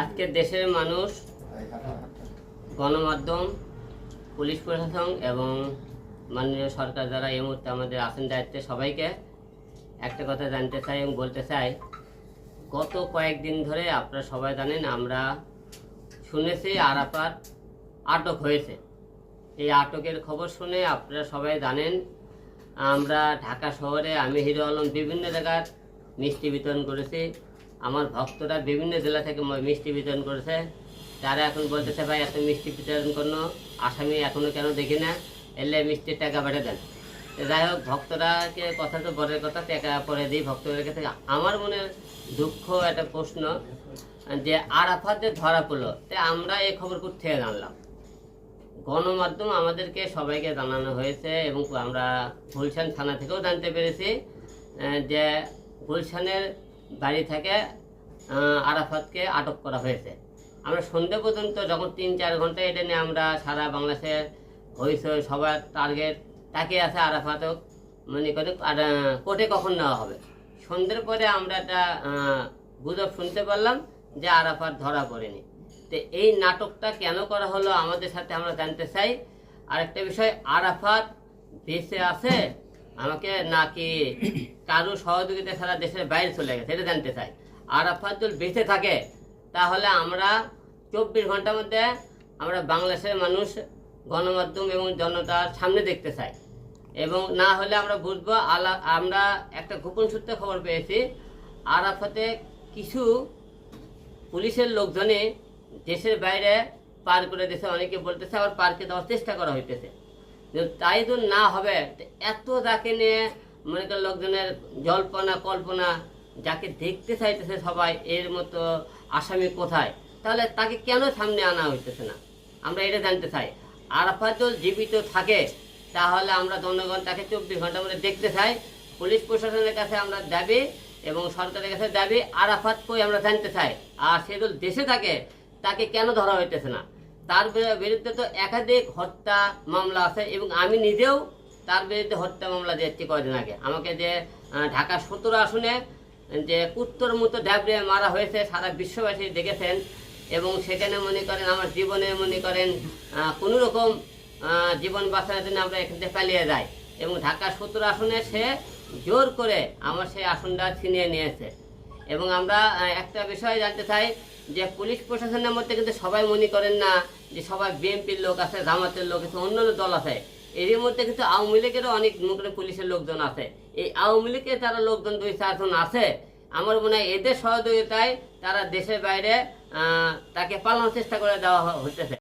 আজকে দেশের মানুষ, গণমাধ্যম, পুলিশ প্রশাসন এবং মাননীয় সরকার যারা এই মুহূর্তে আমাদের আসেন দায়িত্বে সবাইকে একটা কথা জানতে চাই এবং বলতে চাই, গত কয়েকদিন ধরে আপনারা সবাই জানেন আমরা শুনেছি আর আরাপার আটক হয়েছে। এই আটকের খবর শুনে আপনারা সবাই জানেন, আমরা ঢাকা শহরে আমি হিরো আলম বিভিন্ন জায়গার মিষ্টি বিতরণ করেছি। আমার ভক্তরা বিভিন্ন জেলা থেকে মিষ্টি বিতরণ করেছে। তারা এখন বলতেছে, ভাই, এত মিষ্টি বিতরণ করল আসামি এখনও কেন দেখি না? এলে মিষ্টির টাকা বেড়ে দেন। যাই হোক, ভক্তরাকে কথা তো বড়ের কথা, টাকা পরে দিই ভক্তদের কাছে। আমার মনে দুঃখ, একটা প্রশ্ন, যে আরাফাত যে ধরা পড়ল, তে আমরা এই খবর কোথেকে জানলাম? গণমাধ্যম আমাদেরকে সবাইকে জানানো হয়েছে এবং আমরা গুলশান থানা থেকেও জানতে পেরেছি যে গুলশানের বাড়ি থেকে আরাফাতকে আটক করা হয়েছে। আমরা সন্ধ্যে পর্যন্ত যখন তিন চার ঘণ্টা এটা নিয়ে আমরা সারা বাংলাদেশে হয়েছে সবার টার্গেট তাকে আছে আরাফাতও, মনে করি আর কোর্টে কখন নেওয়া হবে। সন্ধ্যের পরে আমরা একটা গুজব শুনতে পারলাম যে আরাফাত ধরা পড়েনি। তো এই নাটকটা কেন করা হলো আমাদের সাথে আমরা জানতে চাই। আরেকটা বিষয়, আরাফাত বেঁচে আছে আমাকে নাকি কারও সহযোগিতা ছাড়া দেশের বাইরে চলে গেছে, এটা জানতে চাই। আরাফাত যদি বেঁচে থাকে, তাহলে আমরা চব্বিশ ঘণ্টার মধ্যে আমরা বাংলাদেশের মানুষ গণমাধ্যম এবং জনতার সামনে দেখতে চাই। এবং না হলে আমরা বুঝব, আলা, আমরা একটা গোপন সূত্রে খবর পেয়েছি, আরাফাতে কিছু পুলিশের লোকজনে দেশের বাইরে পার করে দিয়েছে। অনেকে বলতেছে আবার পার্কে দেওয়ার চেষ্টা করা হইতেছে। তাই তো না হবে এত যাকে নিয়ে মনে করেন লোকজনের জল্পনা, কল্পনা, যাকে দেখতে চাইতেছে সবাই, এর মতো আসামি কোথায়? তাহলে তাকে কেন সামনে আনা হইতেছে না? আমরা এটা জানতে চাই। আরাফাত জীবিত থাকে, তাহলে আমরা জনগণ তাকে চব্বিশ ঘণ্টা মধ্যে দেখতে চাই। পুলিশ প্রশাসনের কাছে আমরা দাবি এবং সরকারের কাছে দাবি, আরাফাত কই আমরা জানতে চাই। আর সে দেশে থাকে, তাকে কেন ধরা হইতেছে না? তার বিরুদ্ধে তো একাধিক হত্যা মামলা আছে এবং আমি নিজেও তার বিরুদ্ধে হত্যা মামলা দিয়েছি কয়দিন আগে। আমাকে যে ঢাকা সতেরো আসনে যে কুত্তর মতো ড্যাবড়ে মারা হয়েছে, সারা বিশ্ববাসী দেখেছেন এবং সেখানে মনে করেন আমার জীবনে মনে করেন কোনো রকম জীবন বাঁচানোর জন্য আমরা এখান থেকে পালিয়ে যাই। এবং ঢাকা সতেরো আসনে সে জোর করে আমার সেই আসনটা ছিনিয়ে নিয়েছে। এবং আমরা একটা বিষয় জানতে চাই যে পুলিশ প্রশাসনের মধ্যে কিন্তু সবাই মনে করেন না যে সবাই বিএনপির লোক আছে, জামাতের লোক আছে, অন্যান্য দল আছে। এর মধ্যে কিন্তু আওয়ামী লীগেরও অনেক মুখে পুলিশের লোকজন আছে। এই আওয়ামী লীগের যারা লোকজন দুই চারজন আছে। আমার মনে হয় এদের সহযোগিতায় তারা দেশের বাইরে তাকে পালানোর চেষ্টা করে দেওয়া হ- হইতেছে।